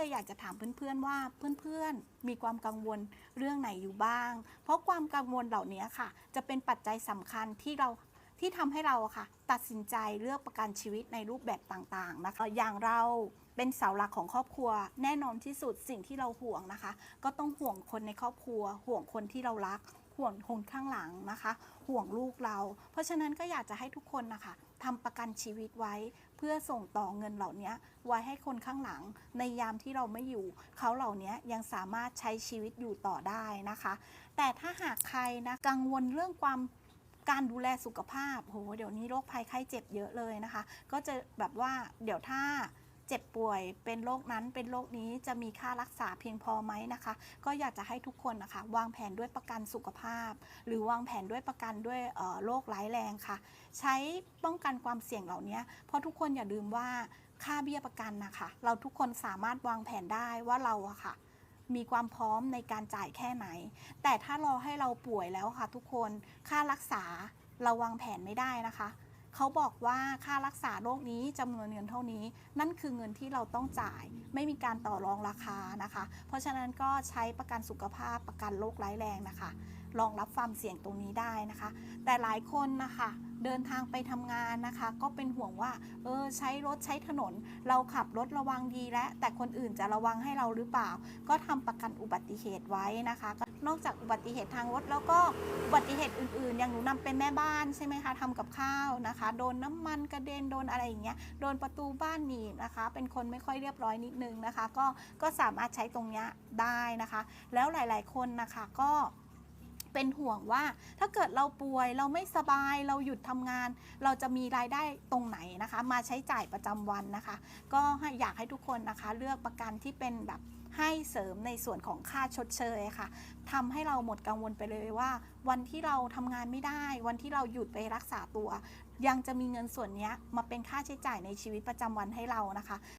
เลยอยากจะถามเพื่อนๆว่าเพื่อนๆ มีความกังวลเรื่องไหนอยู่บ้าง เพราะความกังวลเหล่านี้ค่ะ จะเป็นปัจจัยสำคัญที่เราที่ทำให้เราค่ะ ตัดสินใจเลือกประกันชีวิตในรูปแบบต่างๆนะคะ อย่างเราเป็นเสาหลักของครอบครัว แน่นอนที่สุดสิ่งที่เราห่วงนะคะ ก็ต้องห่วงคนในครอบครัว ห่วงคนที่เรารักห่วงคนข้างหลังนะคะ ห่วงลูกเรา เพราะฉะนั้นก็อยากจะให้ทุกคนนะคะทำประกันชีวิตไว้ เพื่อส่งต่อเงินเหล่านี้ไว้ให้คนข้างหลัง ในยามที่เราไม่อยู่ เขาเหล่านี้ยังสามารถใช้ชีวิตอยู่ต่อได้นะคะ แต่ถ้าหากใครนะกังวลเรื่องความการดูแลสุขภาพโหเดี๋ยวนี้โรคภัยไข้เจ็บเยอะเลยนะคะ ก็จะแบบว่าเดี๋ยวถ้า เจ็บป่วย เป็นโรคนั้นเป็นโรคนี้จะมีค่ารักษาเพียงพอไหมนะคะ ก็อยากจะให้ทุกคนนะคะ วางแผนด้วยประกันสุขภาพ หรือวางแผนด้วยประกันด้วยโรคร้ายแรงค่ะ ใช้ป้องกันความเสี่ยงเหล่านี้เพราะทุกคนอย่าลืมว่าค่าเบี้ยประกันนะคะ เราทุกคนสามารถวางแผนได้ว่าเราอะค่ะมีความพร้อมในการจ่ายแค่ไหน แต่ถ้ารอให้เราป่วยแล้วค่ะ ทุกคน ค่ารักษาเราวางแผนไม่ได้นะคะ เขาบอกว่าค่ารักษาโรคนี้จำนวนเงินเท่านี้ นั่นคือเงินที่เราต้องจ่าย ไม่มีการต่อรองราคานะคะ เพราะฉะนั้นก็ใช้ประกันสุขภาพประกันโรคร้ายแรงนะคะรองรับความเสี่ยงตรงนี้ได้นะคะ แต่หลายคนนะคะ เดินทางไปทำงานนะคะ ก็เป็นห่วงว่าเออใช้รถใช้ถนน เราขับรถระวังดีแล้วแต่คนอื่นจะระวังให้เราหรือเปล่า ก็ทำประกันอุบัติเหตุไว้นะคะนอกจากอุบัติเหตุทางรถแล้วก็อุบัติเหตุอื่นๆ อย่างหนูนำเป็นแม่บ้านใช่ไหมคะทำกับข้าวนะคะ โดนน้ำมันกระเด็นโดนอะไรอย่างเงี้ยโดนประตูบ้านหนีบนะคะ เป็นคนไม่ค่อยเรียบร้อยนิดนึงนะคะ ก็ก็สามารถใช้ตรงเนี้ยได้นะคะ แล้วหลายๆคนนะคะก็ เป็นห่วงว่าถ้าเกิดเราป่วยเราไม่สบายเราหยุดทำงาน เราจะมีรายได้ตรงไหนนะคะ มาใช้จ่ายประจำวันนะคะ ก็อยากให้ทุกคนนะคะเลือกประกันที่เป็นแบบให้เสริมในส่วนของค่าชดเชยค่ะทำให้เราหมดกังวลไปเลยว่า วันที่เราทำงานไม่ได้ วันที่เราหยุดไปรักษาตัว ยังจะมีเงินส่วนนี้มาเป็นค่าใช้จ่ายในชีวิตประจำวันให้เรานะคะ